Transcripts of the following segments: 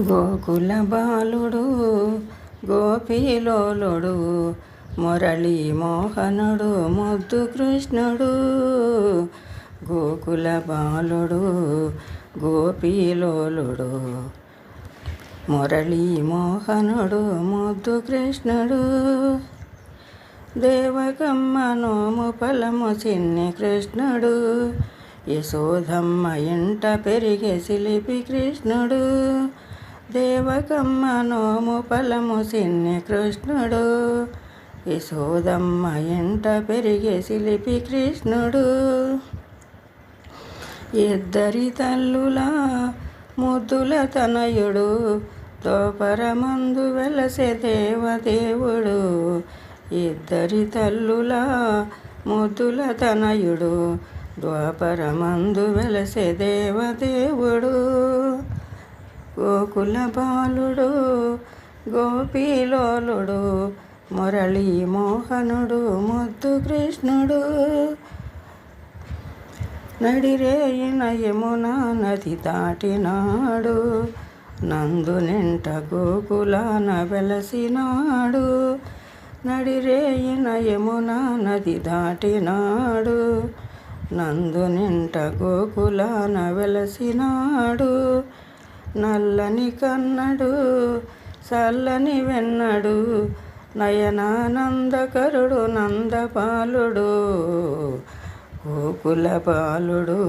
గోకుల బాలుడు గోపీలోలుడు మురళీ మోహనుడు ముద్దు కృష్ణుడు గోకుల బాలుడు గోపీలోలుడు మురళీ మోహనుడు ముద్దు కృష్ణుడు దేవకమ్మ నోము ఫలము చిన్ని కృష్ణుడు. యశోధమ్మ ఇంట పెరిగే శిలిపి కృష్ణుడు. దేవకమ్మ నోము ఫలము సిన్ని కృష్ణుడు. యశోదమ్మ ఇంట పెరిగే శిలిపి కృష్ణుడు. ఇద్దరి తల్లుల ముద్దుల తనయుడు తోపరమందు వెలసే దేవదేవుడు. ఇద్దరి తల్లుల ముద్దుల తనయుడు ద్వాపరమందు వెలసే దేవదేవుడు. గోకుల బాలుడు గోపీలోలుడు మురళీ మోహనుడు ముద్దు కృష్ణుడు. నడిరేయిన యమునా నది దాటినాడు నందు నింట గోకులాన వెలసినాడు. నడిరేయిన యమునా నది దాటినాడు నందు నింట గోకులాన వెలసినాడు. నల్లని కన్నడు చల్లని వెన్నడు నయనానందకరుడు నందపాలుడు గోకుల పాలుడు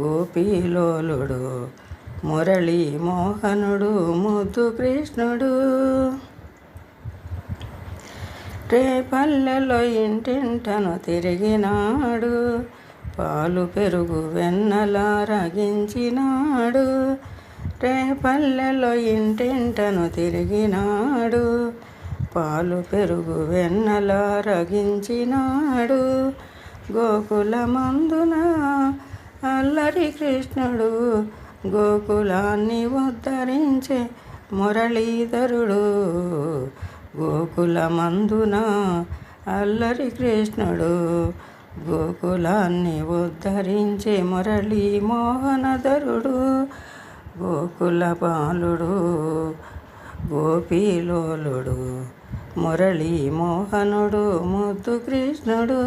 గోపీలోలుడు మురళీ మోహనుడు ముద్దు కృష్ణుడు రేపల్లెలో ఇంటింటను తిరిగినాడు పాలు పెరుగు వెన్నలా రగించినాడు. రేపల్లెలో ఇంటింటను తిరిగినాడు. పాలు పెరుగు వెన్నలా రగించినాడు. గోకులమందున అల్లరి కృష్ణుడు గోకులాన్ని ఉద్ధరించే మురళీధరుడు. గోకులమందున అల్లరి కృష్ణుడు గోకులాన్ని ఉద్ధరించే మురళీ మోహనధరుడు గోకుల బాలుడు గోపీలోలుడు మురళీ మోహనుడు ముద్దు కృష్ణుడు